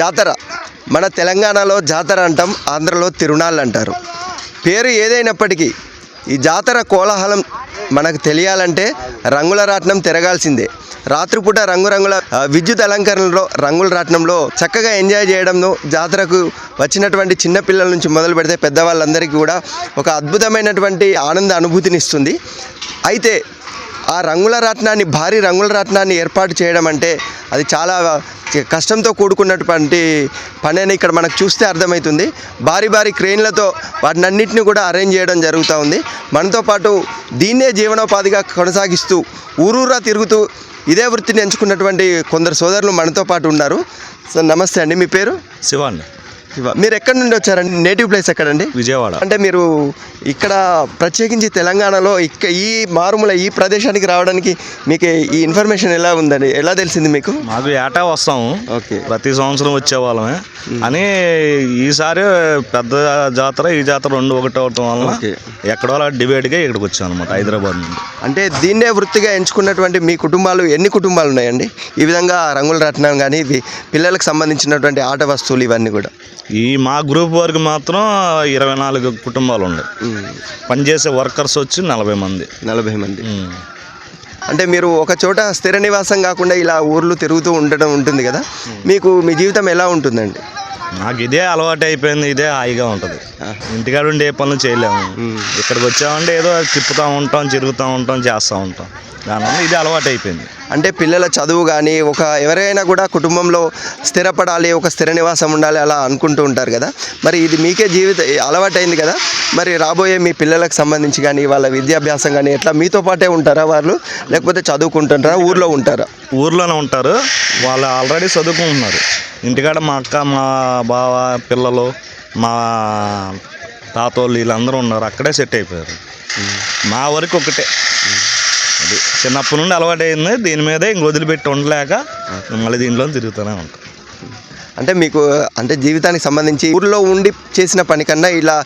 జాతర. మన తెలంగాణలో జాతర అంటాం ఆంధ్రలో తిరునాళ్ళు అంటారు. పేరు ఏదైనప్పటికీ ఈ జాతర కోలాహలం మనకు తెలియాలంటే రంగుల రాట్నం తిరగాల్సిందే. రాత్రిపూట రంగురంగుల విద్యుత్ అలంకరణలో రంగుల రాట్నంలో చక్కగా ఎంజాయ్ చేయడంలో జాతరకు వచ్చినటువంటి చిన్నపిల్లల నుంచి మొదలు పెడితే పెద్దవాళ్ళందరికీ కూడా ఒక అద్భుతమైనటువంటి ఆనంద అనుభూతిని ఇస్తుంది. అయితే ఆ రంగుల రత్నాన్ని భారీ రంగుల రత్నాన్ని ఏర్పాటు చేయడం అంటే అది చాలా కష్టంతో కూడుకున్నటువంటి పని అని ఇక్కడ మనకు చూస్తే అర్థమవుతుంది. భారీ భారీ క్రెయిన్లతో వాటినన్నింటినీ కూడా అరేంజ్ చేయడం జరుగుతూ ఉంది. మనతో పాటు దీన్నే జీవనోపాధిగా కొనసాగిస్తూ ఊరూరా తిరుగుతూ ఇదే వృత్తిని ఎంచుకున్నటువంటి కొందరు సోదరులు మనతో పాటు ఉన్నారు. సార్ నమస్తే అండి మీ పేరు? శివాన్. మీరు ఎక్కడి నుండి వచ్చారండి? నేటివ్ ప్లేస్ ఎక్కడండి? విజయవాడ. అంటే మీరు ఇక్కడ ప్రత్యేకించి తెలంగాణలో ఇక్క ఈ మారుమూల ఈ ప్రదేశానికి రావడానికి మీకు ఈ ఇన్ఫర్మేషన్ ఎలా ఉందండి? ఎలా తెలిసింది మీకు? మాకు ఏటా వస్తాము ఓకే. ప్రతి సంవత్సరం వచ్చేవాళ్ళమే అని ఈసారి పెద్ద జాతర ఈ జాతర రెండు ఒకటి అవటం వలన. ఎక్కడో డిబేట్గా ఇక్కడికి వచ్చాం అనమాట హైదరాబాద్ నుండి. అంటే దీన్నే వృత్తిగా ఎంచుకున్నటువంటి మీ కుటుంబాలు ఎన్ని కుటుంబాలు ఉన్నాయండి? ఈ విధంగా రంగుల రత్నం కానీ ఇవి పిల్లలకు సంబంధించినటువంటి ఆట వస్తువులు ఇవన్నీ కూడా. ఈ మా గ్రూప్ వరకు మాత్రం ఇరవై నాలుగు కుటుంబాలు ఉన్నాయి పనిచేసే వర్కర్స్ వచ్చి నలభై మంది. నలభై మంది. అంటే మీరు ఒక చోట స్థిర నివాసం కాకుండా ఇలా ఊర్లు తిరుగుతూ ఉండడం ఉంటుంది కదా? మీకు మీ జీవితం ఎలా ఉంటుందండి? నాకు ఇదే అలవాటు అయిపోయింది ఇదే హాయిగా ఉంటుంది. ఇంటికాడ ఉండి ఏ పనులు చేయలేము. ఇక్కడికి వచ్చామంటే ఏదో తిప్పుతూ ఉంటాం తిరుగుతూ ఉంటాం చేస్తూ ఉంటాం. దానివల్ల ఇది అలవాటు అయిపోయింది అంటే పిల్లల చదువు కానీ ఒక ఎవరైనా కూడా కుటుంబంలో స్థిరపడాలి ఒక స్థిర నివాసం ఉండాలి అలా అనుకుంటూ ఉంటారు కదా. మరి ఇది మీకే జీవిత అలవాటైంది కదా. మరి రాబోయే మీ పిల్లలకు సంబంధించి కానీ వాళ్ళ విద్యాభ్యాసం కానీ ఎట్లా మీతో పాటే ఉంటారా వాళ్ళు? లేకపోతే చదువుకుంటుంటారా? ఊర్లో ఉంటారా? ఊర్లోనే ఉంటారు. వాళ్ళు ఆల్రెడీ చదువుకుంటున్నారు. ఇంటికాడ మా అక్క మా బావ పిల్లలు మా తాతోళ్ళు వీళ్ళందరూ ఉన్నారు. అక్కడే సెట్ అయిపోయారు. మా వరకు ఒకటే. అది చిన్నప్పటి నుండి అలవాటు అయింది దీని మీదే ఇంక వదిలిపెట్టి ఉండలేక మళ్ళీ దీంట్లో తిరుగుతూనే ఉంటాం. అంటే మీకు అంటే జీవితానికి సంబంధించి ఊర్లో ఉండి చేసిన పని కన్నా ఇలా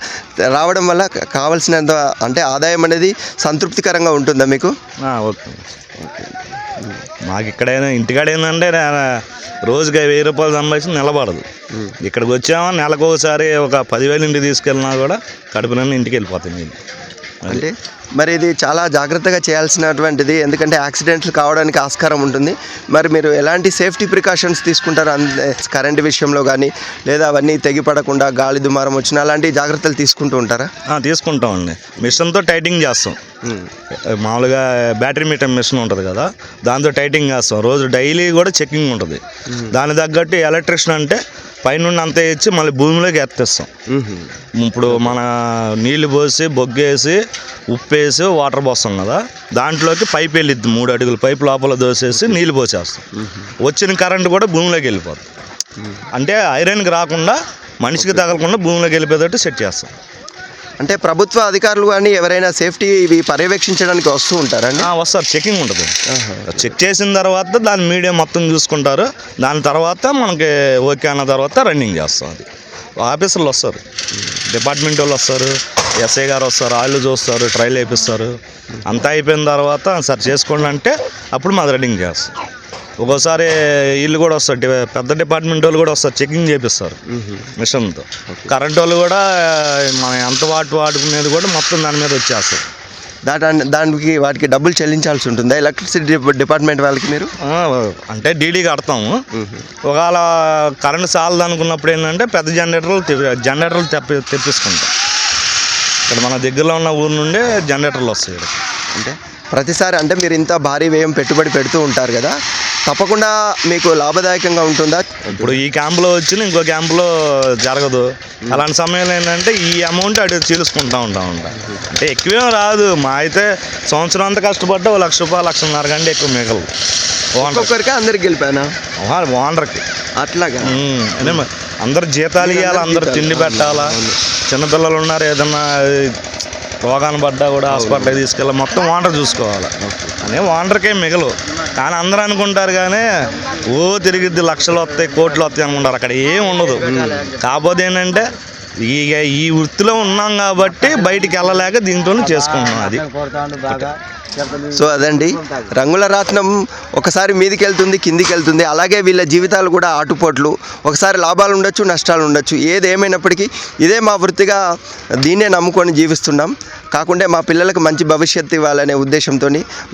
రావడం వల్ల కావాల్సినంత అంటే ఆదాయం అనేది సంతృప్తికరంగా ఉంటుందా మీకు? ఓకే. మాకు ఇక్కడైనా ఇంటికాడ ఏంటంటే రోజుకి వెయ్యి రూపాయలు సంపాదించి నిలబడదు. ఇక్కడికి వచ్చామా నెలకు ఒకసారి ఒక పదివేలు ఇంటికి తీసుకెళ్ళినా కూడా కడుపు నిండా ఇంటికి వెళ్ళిపోతుంది అంటే మరి ఇది చాలా జాగ్రత్తగా చేయాల్సినటువంటిది ఎందుకంటే యాక్సిడెంట్లు కావడానికి ఆస్కారం ఉంటుంది. మరి మీరు ఎలాంటి సేఫ్టీ ప్రికాషన్స్ తీసుకుంటారు కరెంట్ విషయంలో కానీ లేదా అవన్నీ తెగిపడకుండా గాలి దుమారం వచ్చినా అలాంటి జాగ్రత్తలు తీసుకుంటూ ఉంటారా? తీసుకుంటామండి మిషన్తో టైటింగ్ చేస్తాం. మామూలుగా బ్యాటరీ మీటర్ మిషన్ ఉంటుంది కదా దాంతో టైటింగ్ చేస్తాం. రోజు డైలీ కూడా చెకింగ్ ఉంటుంది. దాని తగ్గట్టు ఎలక్ట్రిషియన్ అంటే పైనుండి అంతా ఇచ్చి మళ్ళీ భూమిలోకి ఎత్తేస్తాం. ఇప్పుడు మన నీళ్ళు పోసి బొగ్గేసి ఉప్పేసి వాటర్ పోస్తాం కదా. దాంట్లోకి పైప్ వెళ్ళిద్ది మూడు అడుగులు. పైప్ లోపల దోసేసి నీళ్ళు పోసేస్తాం. వచ్చిన కరెంట్ కూడా భూమిలోకి వెళ్ళిపోతుంది అంటే ఐరన్కి రాకుండా మనిషికి తగలకుండా భూమిలోకి వెళ్ళిపోయేటట్టు సెట్ చేస్తాం. అంటే ప్రభుత్వ అధికారులు కానీ ఎవరైనా సేఫ్టీ ఇవి పర్యవేక్షించడానికి వస్తూ ఉంటారండి? ఆ, వస్తారు. చెకింగ్ ఉంటుంది. చెక్ చేసిన తర్వాత దాని మీడియా మొత్తం చూసుకుంటారు. దాని తర్వాత మనకి ఓకే అన్న తర్వాత రన్నింగ్ చేస్తాం అది. ఆఫీసర్లు వస్తారు. డిపార్ట్మెంట్ వాళ్ళు వస్తారు. ఎస్ఐ గారు వస్తారు. వాళ్ళు చూస్తారు. ట్రైల్ వేపిస్తారు. అంతా అయిపోయిన తర్వాత సార్ చేసుకోండి అంటే అప్పుడు మాది రన్నింగ్ చేస్తాం. ఒక్కోసారి వీళ్ళు కూడా వస్తారు పెద్ద డిపార్ట్మెంట్ వాళ్ళు కూడా వస్తారు చెకింగ్ చేపిస్తారు మిషన్తో. కరెంట్ వాళ్ళు కూడా మనం ఎంత వాటి వాడుకునేది కూడా మొత్తం దాని మీద వచ్చేస్తారు దాని దానికి వాటికి డబ్బులు చెల్లించాల్సి ఉంటుందా? ఎలక్ట్రిసిటీ డిప- డిపార్ట్మెంట్ వాళ్ళకి మీరు? అంటే డీడీ కడతాము. ఒకవేళ కరెంట్ చాలదు అనుకున్నప్పుడు ఏంటంటే పెద్ద జనరేటర్లు జనరేటర్లు తెప్పి తెప్పించుకుంటాం. ఇక్కడ మన దగ్గరలో ఉన్న ఊరు నుండే జనరేటర్లు వస్తాయి అంటే ప్రతిసారి అంటే మీరు ఇంత భారీ వ్యయం పెట్టుబడి పెడుతూ ఉంటారు కదా తప్పకుండా మీకు లాభదాయకంగా ఉంటుందా? ఇప్పుడు ఈ క్యాంపులో వచ్చిన ఇంకో క్యాంపులో జరగదు. అలాంటి సమయంలో ఏంటంటే ఈ అమౌంట్ అటు చీలుసుకుంటా ఉంటా ఉంటా. అంటే ఎక్కువేం రాదు. మా అయితే సంవత్సరం అంతా కష్టపడ్డా ఓ లక్ష రూపాయలు లక్షన్నర కంటే ఎక్కువ మిగలదు ఒక్కొక్కరికి అందరికి గెలిపానా ఓనర్కి అట్లాగా? అందరు జీతాలు ఇవ్వాలి అందరు తిండి పెట్టాలా? చిన్నపిల్లలు ఉన్నారు ఏదన్నా రోగాన్ని పడ్డా కూడా హాస్పిటల్కి తీసుకెళ్ళి మొత్తం వాటర్ చూసుకోవాలి. అనే వాటర్కే మిగలు కానీ అందరూ అనుకుంటారు కానీ ఓ తిరిగిద్ది లక్షలు వస్తాయి కోట్లు వస్తాయి అనుకుంటారు. అక్కడ ఏం ఉండదు. కాకపోతే ఏంటంటే ఈ ఈ వృత్తిలో ఉన్నాం కాబట్టి బయటికి వెళ్ళలేక దీంతో చేసుకుంటున్నాం అది. సో అదండి. రంగుల రాట్నం ఒకసారి మీదికి వెళ్తుంది కిందికి వెళ్తుంది అలాగే వీళ్ళ జీవితాలు కూడా ఆటుపోట్లు. ఒకసారి లాభాలు ఉండొచ్చు నష్టాలు ఉండొచ్చు. ఏది ఏమైనప్పటికీ ఇదే మా వృత్తిగా దీన్నే నమ్ముకొని జీవిస్తున్నాం. కాకుంటే మా పిల్లలకు మంచి భవిష్యత్తు ఇవ్వాలనే ఉద్దేశంతో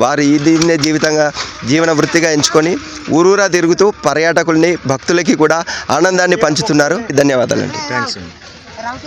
వారు ఈ దీన్నే జీవితంగా జీవన వృత్తిగా ఎంచుకొని ఊరూరా తిరుగుతూ పర్యాటకుల్ని భక్తులకి కూడా ఆనందాన్ని పంచుతున్నారు. ధన్యవాదాలండి. థ్యాంక్స్ అండి. Raúl,